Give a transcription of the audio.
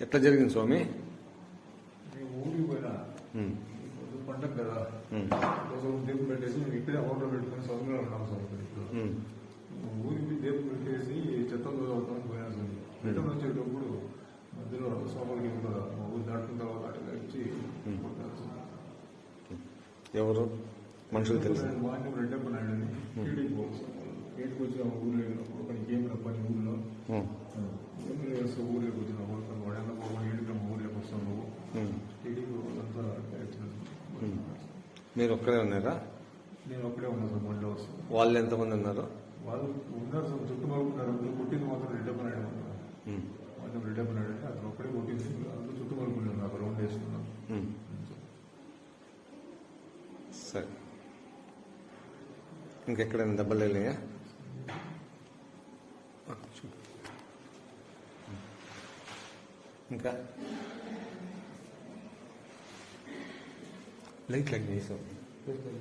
ఎట్లా జరిగింది స్వామి? ఊరికి పోయినా. పండగ కదా. పెట్టేసి మేము ఇక్కడే హోటల్ పెట్టుకుని సొంతంగా ఉన్నాం ఉమ్, ఊరికి పెట్టేసి చెత్తలు అవుతాం పోయినా సార్ రిటర్న్ వచ్చేటప్పుడు మధ్యలో కూడా మా ఊరు దాటుకున్న తర్వాత. ఎవరు? మనుషులు తెలుసు? మార్నింగ్ రెడ్డప్ప నాయుడు అని టీడీకి పోవచ్చు. ఏం ఏం లేదు మీరు ఒక్కరే ఉన్నారా? నేను అక్కడే ఉన్నా సార్ బండిలో వస్తాను వాళ్ళు ఎంతమంది ఉన్నారు? వాళ్ళు ఉన్నారు సార్ చుట్టుపక్కల ఉన్నారు. అందులో కొట్టింది మాత్రం ఉమ్, మాత్రం రెడ్డప్ప నాయుడు అంటే అతను ఒక్కడే కొట్టింది. అందులో చుట్టుపక్కల ఉన్నారు అక్కడ రౌండ్ వేసుకున్నాం ఉమ్. సరే. ఇంకెక్కడైనా దెబ్బలు వెళ్ళాయా ఇంకా? లైట్ లైట్ చేసాం చేస్తాను